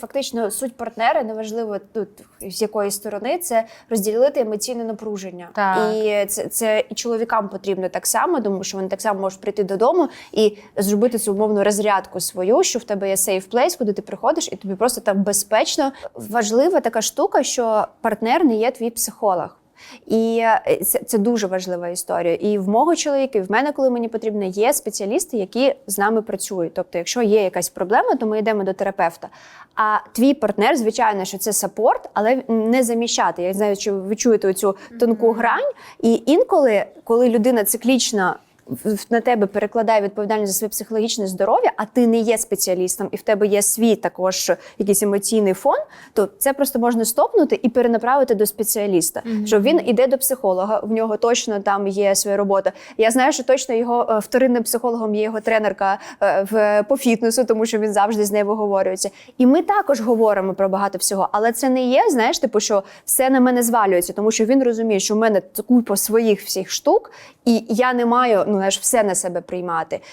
Фактично, суть партнера, неважливо тут з якої сторони, це розділити емоційне напруження. Так. І це, це і чоловікам потрібно так само, тому що вони так само можуть прийти додому і зробити цю умовну розрядку свою, що в тебе є safe place, куди ти приходиш, і тобі просто там безпечно. Важлива така штука, що партнер не є твій психолог. І е, це, це дуже важлива історія. І в мого чоловіка, і в мене, коли мені потрібно, є спеціалісти, які з нами працюють. Тобто, якщо є якась проблема, то ми йдемо до терапевта. А твій партнер, звичайно, що це сапорт, але не заміщати. Я знаю, що ви чуєте цю тонку грань. І інколи, коли людина циклічна. На тебе перекладає відповідальність за своє психологічне здоров'я, а ти не є спеціалістом, і в тебе є свій також якийсь емоційний фон, то це просто можна стопнути і перенаправити до спеціаліста. Що він іде до психолога, в нього точно там є своя робота. Я знаю, що точно його е, вторинним психологом є його тренерка е, в по фітнесу, тому що він завжди з нею виговорюється. І ми також говоримо про багато всього, але це не є, знаєш, типу, що все на мене звалюється, тому що він розуміє, що в мене купа своїх всіх штук, і я не маю ну знаєш, все на себе приймати.